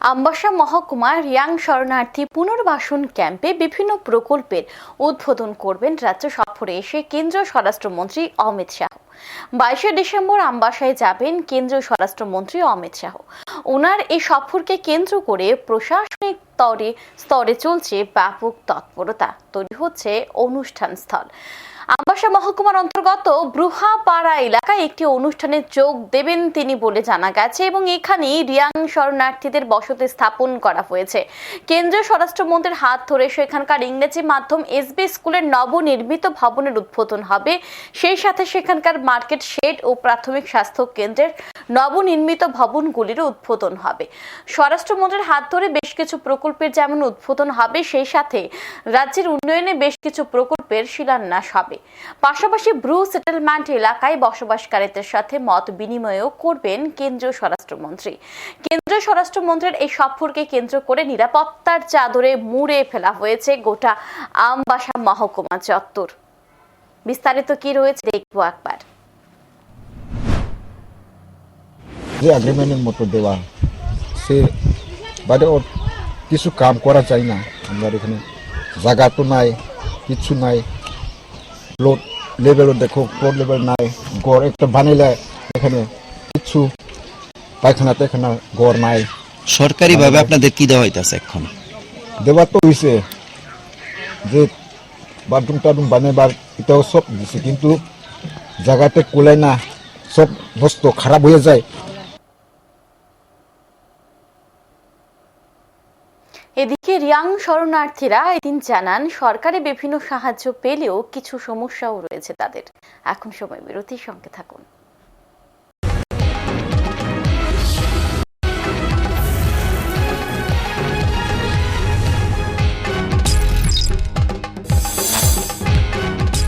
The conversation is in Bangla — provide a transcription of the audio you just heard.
আমবাসা মহকুমার রিয়াং শরণার্থী পুনর্বাসন ক্যাম্পে বিভিন্ন প্রকল্পের উদ্বোধন করবেন রাজ্য সফরে এসে কেন্দ্রীয় স্বরাষ্ট্রমন্ত্রী অমিত শাহ। বাইশে ডিসেম্বর আমবাসায় যাবেন কেন্দ্রীয় স্বরাষ্ট্রমন্ত্রী অমিত শাহ। ওনার এই সফরকে কেন্দ্র করে প্রশাসনিক স্তরে স্তরে চলছে ব্যাপক তৎপরতা। তৈরি হচ্ছে অনুষ্ঠান স্থল। আমবাসা মহকুমার অন্তর্গত ব্রুহাপাড়া এলাকায় একটি অনুষ্ঠানে যোগ দেবেন তিনি বলে জানা গেছে এবং এখানেই রিয়াং শরণার্থীদের বসতি স্থাপন করা হয়েছে। কেন্দ্রীয় স্বরাষ্ট্রমন্ত্রীর হাত ধরে সেখানকার ইংরেজি মাধ্যম এসবি স্কুলের নবনির্মিত ভবনের উদ্বোধন হবে। সেই সাথে সেখানকার মার্কেট শেড ও প্রাথমিক স্বাস্থ্য কেন্দ্রের নবনির্মিত ভবনগুলির উদ্বোধন হবে। স্বরাষ্ট্রমন্ত্রীর হাত ধরে বেশ কিছু প্রকল্পের যেমন উদ্বোধন হবে, সেই সাথে রাজ্যের উন্নয়নে বেশ কিছু প্রকল্পের শিলান্যাস হবে। পাশাপাশি ব্রু সেটেলমেন্ট এলাকায় বসবাসকারীদের সাথে মত বিনিময়ও করবেন কেন্দ্রীয় স্বরাষ্ট্রমন্ত্রী। কেন্দ্রীয় স্বরাষ্ট্রমন্ত্রীর এই সফরকে কেন্দ্র করে নিরাপত্তার চাদরে মুড়ে ফেলা হয়েছে গোটা আমবাসা মহকুমা চত্বর। বিস্তারিত কি রয়েছে, দেখব একবার। যে এগ্রিমেন্টের মতো দেওয়া সে বাদে ওর কিছু কাম করা যায় না। আমরা এখানে জায়গা তো নাই কিছু নাই। লোড লেভেলও দেখো ফ্লোর লেভেল নাই গড় একটা বানাইলে এখানে কিছু পায়খানা টায়খানা গড় নাই। সরকারিভাবে আপনাদের কি দেওয়া হইতাছে এখন? দেওয়া তো হয়েছে যে বাথরুম টাথরুম বানাইবার এটাও সব দিছে কিন্তু জায়গাতে কোলাই না সব বস্তু খারাপ হয়ে যায়। এদিকে রিয়াং শরণার্থীরা এদিন জানান সরকারের বিভিন্ন সাহায্য পেলেও কিছু সমস্যাও রয়েছে তাদের। এখন সময় বিরতির সঙ্গে থাকুন।